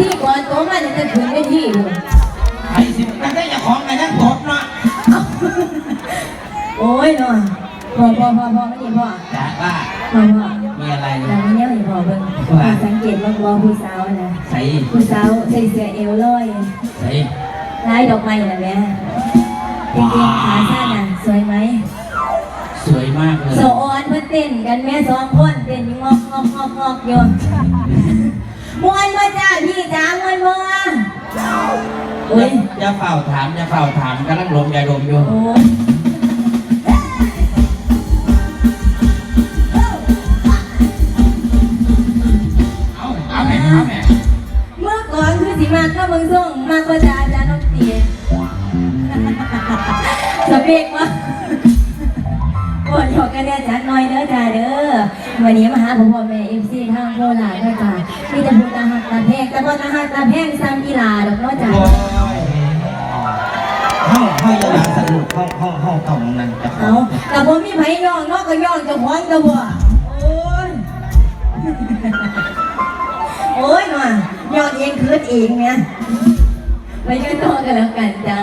ที่ก่อนตัวมันจะถึงไเวที่ไอ้สิมันได้อย่าของไงนั่นตบเนาะโอ้ยเนาะพอพอพอพอไม่ดีพ่อจ้าว่าพ่อพ่อมีอะไรแต่ไม่เนี่ยพ่อเพิ่งสังเกตว่าพ่อผู้สาวนะใส่ผู้สาวใส่เสื้อเอวลอยใส่ลายดอกไม้นะแม่จริงๆขาสั้นอะสวยไหมสวยมากเลยโซออนเพื่อเต้นกันแม่สองคนเต้นงอกงอกงอกงอกอยน มวนมาจ้าพี่จ้ามวนมาโอ้ย อย่าเฝ้าถามอย่าเฝ้าถามกำลังลมยาดมอยู่ โอ้ วันนี้มาหาพ่อพ่อแม่เอฟซีทางโคราชเด้อจ้ามีแต่พูดตาหักตาแพงแต่พอตาหักตาแพงซ้ำกีฬาดอกเนาะจ้าโอ้ยห้องห้องยาลาสนุกห้องห้องห้องของนั้นจะขอเอางแต่ผมมีไผย่องเนอกก็ย่องเจะพร้าขอมกับบ่โอ้ยโอ้ยมาย่องเองคืนเองเนี่ยไปกันต่อกันแล้วกันจ้า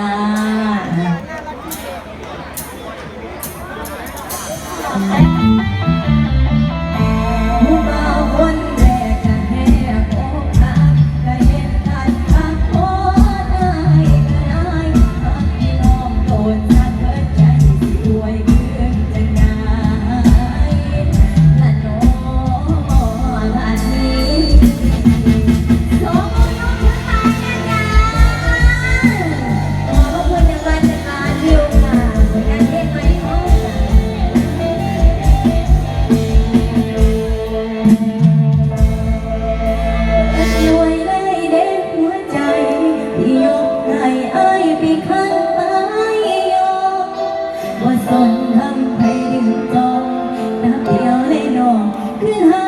ขึ้นหา